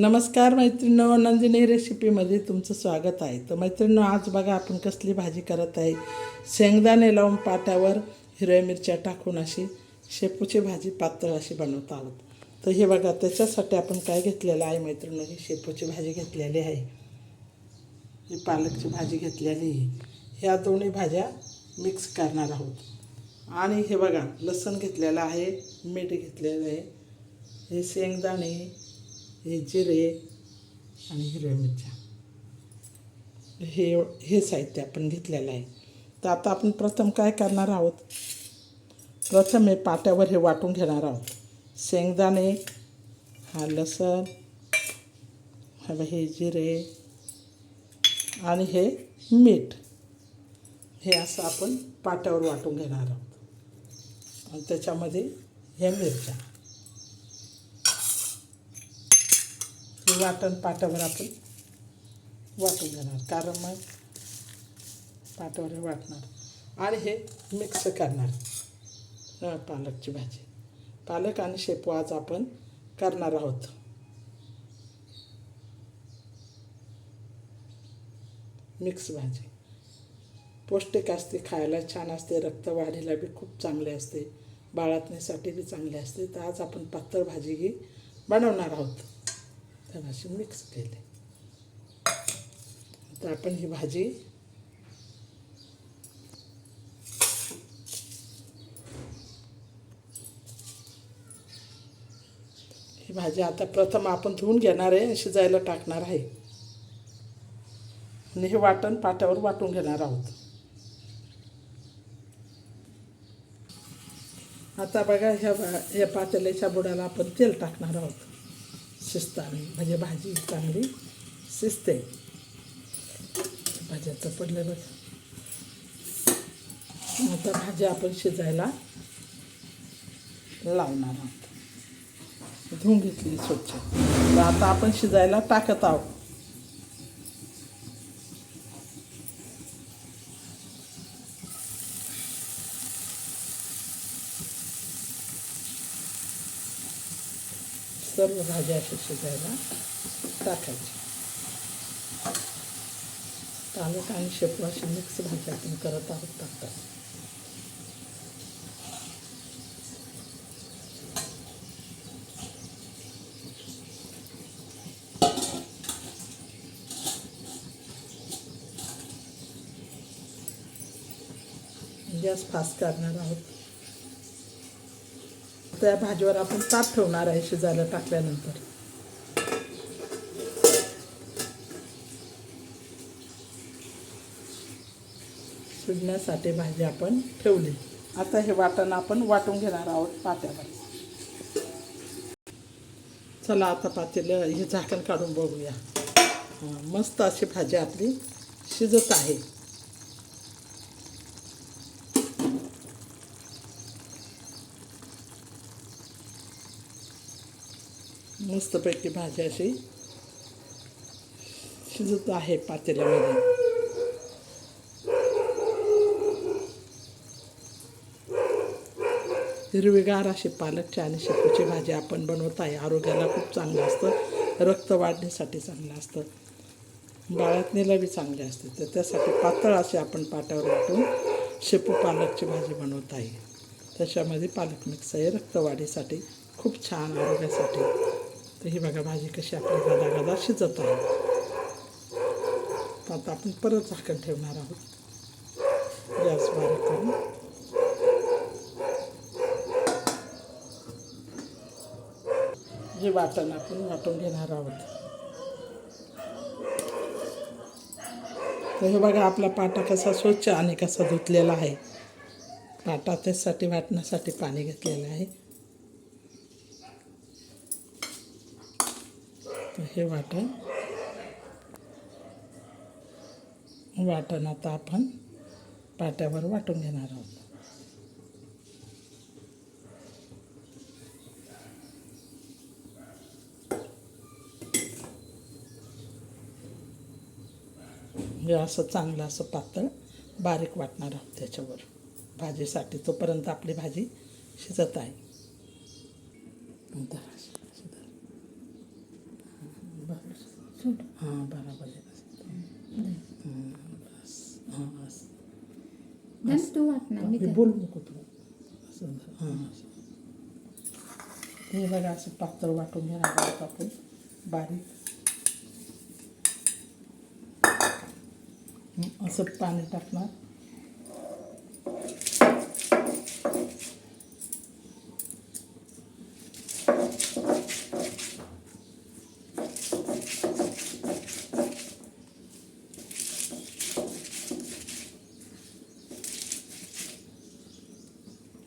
नमस्कार मैत्रिणींनो नंदिनी रेसिपीमध्ये तुमचं स्वागत आहे. तर मैत्रिणींनो आज बघा आपण कसली भाजी करत आहे. शेंगदाणे लावून पाट्यावर हिरव्या मिरच्या टाकून अशी शेपूची भाजी पातळ अशी बनवत आहोत. तर हे बघा त्याच्यासाठी आपण काय घेतलेलं आहे मैत्रिणींनो ही शेपूची भाजी घेतलेली आहे. ही पालकची भाजी घेतलेली आहे. ह्या दोन्ही भाज्या मिक्स करणार आहोत. आणि हे बघा लसण घेतलेलं आहे मीठ घेतलेलं आहे. हे शेंगदाणे हे जिरे आणि हिरव्या मिरच्या. हे हे साहित्य आपण घेतलेलं आहे. तर आता आपण प्रथम काय करणार आहोत? प्रथम हे पाट्यावर हे वाटून घेणार आहोत. शेंगदाणे हा लसण हा हे जिरे आणि हे मीठ. हे असं आपण पाट्यावर वाटून घेणार आहोत. आणि त्याच्यामध्ये ह्या मिरच्या. वाटण पाट्यावर आपण वाटून घेणार. कारण मग पाट्यावर वाटणार. आणि हे मिक्स करणार. पालकची भाजी. पालक आणि शेपू आज आपण करणार आहोत. मिक्स भाजी. पौष्टिक असते खायला छान असते रक्तवाढीला बी खूप चांगले असते बाळातण्यासाठी बी चांगले असते. तर आज आपण पातळ भाजी ही बनवणार आहोत. तर अशी मिक्स केले. तर आपण ही भाजी ही भाजी आता प्रथम आपण धुवून घेणार आहे शिजायला टाकणार आहे. आणि हे वाटण पाट्यावर वाटून घेणार आहोत. आता बघा ह्या भा- ह्या पातेल्याच्या बुडाला आपण तेल टाकणार आहोत. शिजताना म्हणजे भाजी चांगली शिजते. भाज्याचं पडलं बघ. आता भाजी आपण शिजायला लावणार आहोत. धुवून घेतली स्वच्छ. तर आता आपण शिजायला टाकत आहोत. सर्व भाज्या अशा शिजायला टाकायची पालक आणि शेपू अशी मिक्स भाज्या आपण करत आहोत टाकतात गॅस फास्ट करणार आहोत. त्या भाजीवर आपण ताप ठेवणार आहे शिजायला टाकल्यानंतर. शिजण्यासाठी भाजी आपण ठेवली. आता हे वाटण आपण वाटून घेणार आहोत पात्यावर. चला आता पातेलं हे झाकण काढून बघूया. मस्त अशी भाजी आपली शिजत आहे. मस्तपैकी भाजी अशी शिजत आहे पातेल्यामध्ये. हिरवीगार अशी पालकची आणि शेपूची भाजी आपण बनवत आहे. आरोग्याला खूप चांगलं असतं. रक्त वाढण्यासाठी चांगलं असतं. बाळातणीला बी चांगले असते. तर त्यासाठी पातळ असे आपण पाट्यावर वाटून शेपू पालकची भाजी बनवत आहे. त्याच्यामध्ये पालक मिक्स आहे. रक्तवाढीसाठी खूप छान आरोग्यासाठी. तर ही बघा भाजी कशी आपली गदा गादा शिजत आहे. तर आता आपण परत झाकण ठेवणार आहोत. गॅस बारीक करून. हे वाटण आपण वाटून घेणार आहोत. तर हे बघा आपला पाटा कसा स्वच्छ आणि कसा धुतलेला आहे. पाटा त्यासाठी वाटण्यासाठी पाणी घेतलेलं आहे तर हे वाटण. वाटण आता आपण पाट्यावर वाटून घेणार आहोत. हे असं चांगलं असं पातळ बारीक वाटणार आहोत त्याच्यावर. भाजीसाठी तोपर्यंत आपली भाजी शिजत आहे नंतर अशी- अशी धर. सोड हां बरोबर आहे. हं, बस. तू वाटणार मी बोलू नको तू असं हां हे बघा असं पातळ वाटून घेणार आहोत आपण बारीक. असं पाणी टाकणार.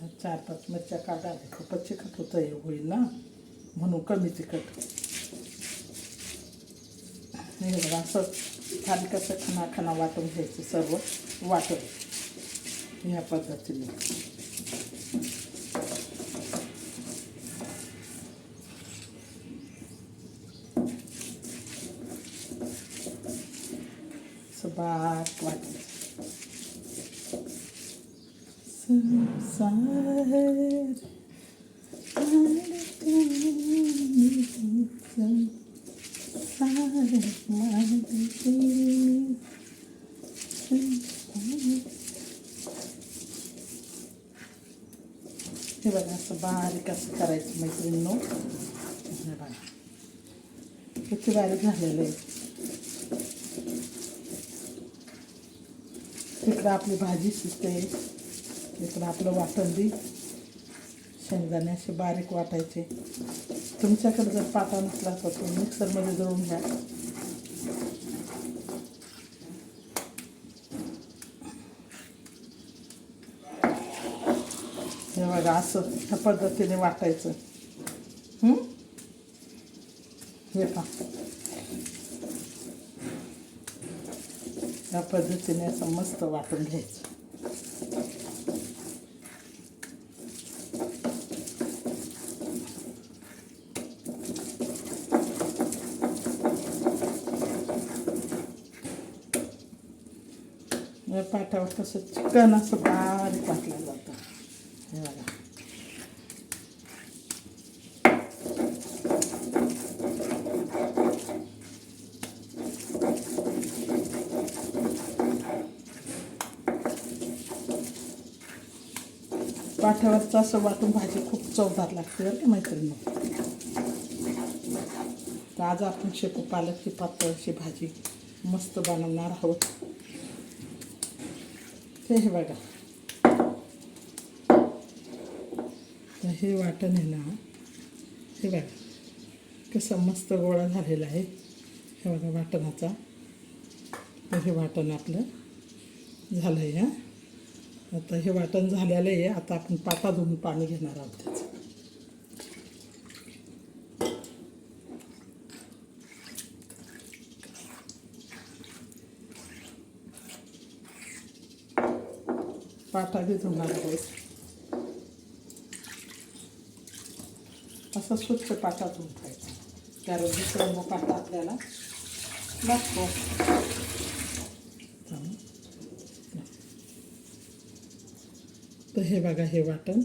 चार पाच मिरच्या काढा खूपच चिकट होतं हे होईल ना म्हणून कमी तिखट हे बघा असं खाली कसं खाना खाना वाटून घ्यायचं सर्व वाटून. ह्या पद्धतीने. असं बाक वाटायचं संसार हे बघा असं बारीक असं करायचं मैत्रिणींनो हे बघा किती बारीक झालेलं आहे तिकडं आपली भाजी शिजते इकडं आपलं वाटण बी. शेंगदाणे असे बारीक वाटायचे. तुमच्याकडे जर पाटा नसला तर तो मिक्सरमध्ये दळून घ्या. हे बघा असं ह्या पद्धतीने वाटायचं. हे? पा या पद्धतीने असं मस्त वाटून घ्यायचं. या चिकन असं बारीक वाटलं जातं. हे बघा. पाठ्यावरचं असं वाटून भाजी खूप चवदार लागते बरं का मैत्रिणी? तर आज आपण शेपू पालकची पातळची भाजी मस्त बनवणार आहोत. ते हे बघा. तर हे वाटण आहे ना. हे बघा. कसं मस्त गोळा झालेला आहे. हे बघा वाटणाचा. तर हे वाटण आपलं झालं आहे हां. आता हे वाटण झालेलं आहे. आता आपण पाटा धुवून पाणी घेणार आहोत त्याचं. पाटा बी धुणार आहोत असं स्वच्छ पाटा धुवून खायचा कारण दुसरा मग पाटा आपल्याला लागतो. तर हे बघा हे वाटण.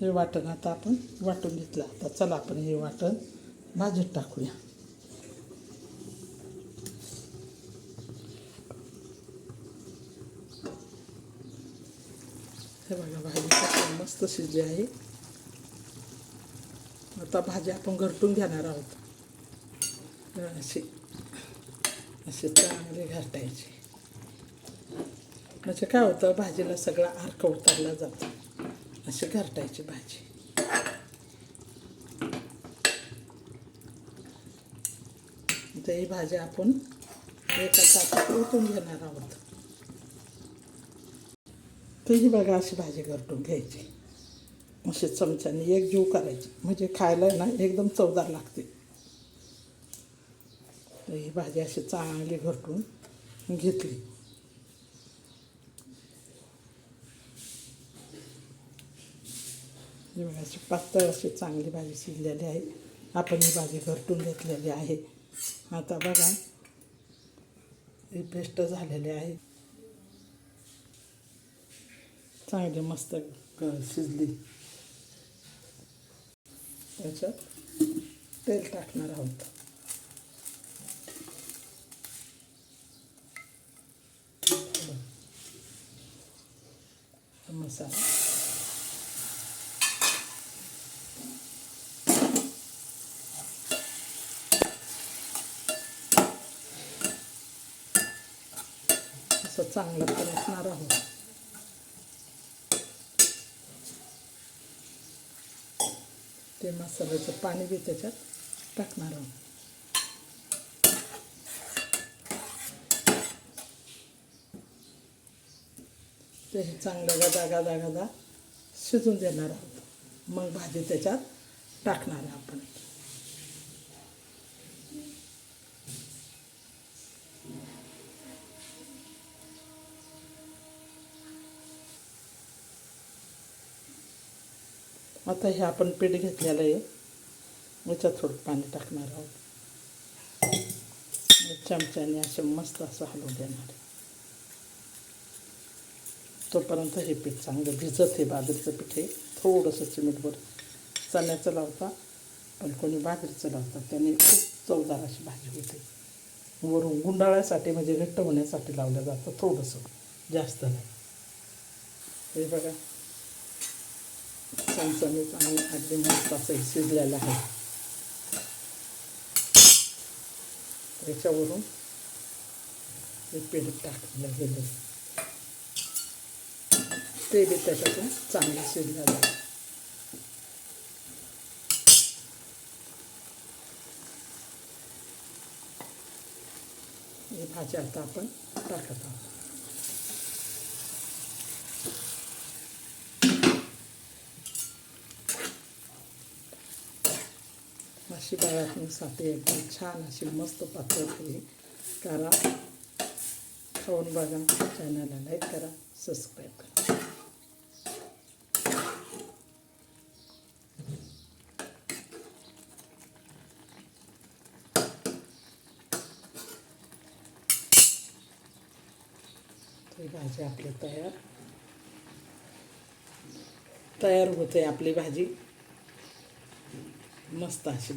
हे वाटण आता आपण वाटून घेतलं. आता चला आपण हे वाटण भाजीत टाकूया. हे बघा भाजी मस्त शिजली आहे. आता भाजी आपण घरटून घेणार आहोत. अशी असे चांगले घरटायचे म्हणजे काय होतं भाजीला सगळा अर्क उतरला जातो. अशी घरटायची भाजी. तर ही भाजी आपण एका ताटात ओतून घेणार आहोत. तर ही बघा अशी भाजी घरटून घ्यायची. अशी चमच्याने एक जीव करायची. म्हणजे खायला ना एकदम चवदार लागते. तर ही भाजी अशी चांगली घरटून घेतली. ही बघा अशी पातळ अशी चांगली भाजी शिजलेली आहे. आपण ही भाजी घरटून घेतलेली आहे. आता बघा ही पेस्ट झालेली आहे. चांगली मस्त शिजली. त्याच्यात तेल टाकणार आहोत. मसाला असं चांगलं परतणार आहोत ते मसाल्याचं पाणी बी त्याच्यात टाकणार आहोत. ते चांगलं गदा गदा गदा शिजून देणार आहोत. मग भाजी त्याच्यात टाकणार आहे आपण. आता हे आपण पीठ घेतलेलं आहे. याच्यात थोडं पाणी टाकणार आहोत. चमच्याने असे मस्त असं हलवून देणार आहे. तोपर्यंत हे पीठ चांगलं भिजत हे बाजरीचं पीठ हे थोडंसं चिमीटभर चण्याचं लावता पण कोणी बाजरीचं लावतात त्याने खूप चवदार अशी भाजी होते. वरून गुंडाळ्यासाठी म्हणजे घट्ट होण्यासाठी लावलं जातं थोडंसं जास्त नाही. हे बघा. चमचमीत आणि अगदी मस्त असं शिजलेलं आहे. त्याच्यावरून हे पीठ टाकलं गेलं. ते बी त्याच्यातून चांगलं शिजलेलं आहे. हे भाजी आता आपण टाकत आहोत. अशी एकदम छान अशी मस्त पातळ केली. करा. खाऊन बघा. चॅनलला लाईक करा. सबस्क्राईब करा. भाजी आपली तयार. तयार होते आपली भाजी. मस्त अशी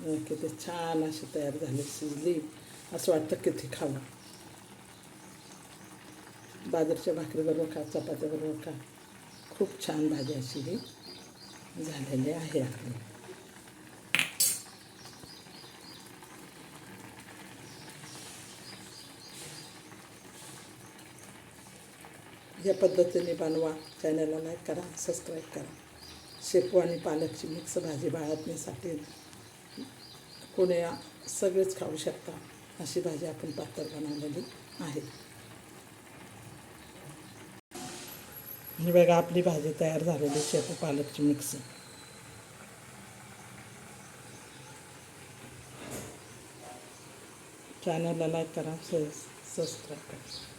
हं, किती छान अशी तयार झाली शिजली. असं वाटतं किती खावं बाजरीच्या भाकरीबरोबर खा चपात्याबरोबर खा. खूप छान भाजी अशी ही झालेली आहे आपली. या पद्धतीने बनवा. चॅनलला लाईक करा सबस्क्राईब करा. शेपू आणि पालकची मिक्स भाजी बाळगण्यासाठी कोणी सगळेच खाऊ शकता अशी भाजी आपण पातळ बनवलेली आहे. ही बघा आपली भाजी तयार झालेली शेपू पालकची मिक्स चॅनलला लाईक करा सबस्क्राईब करा.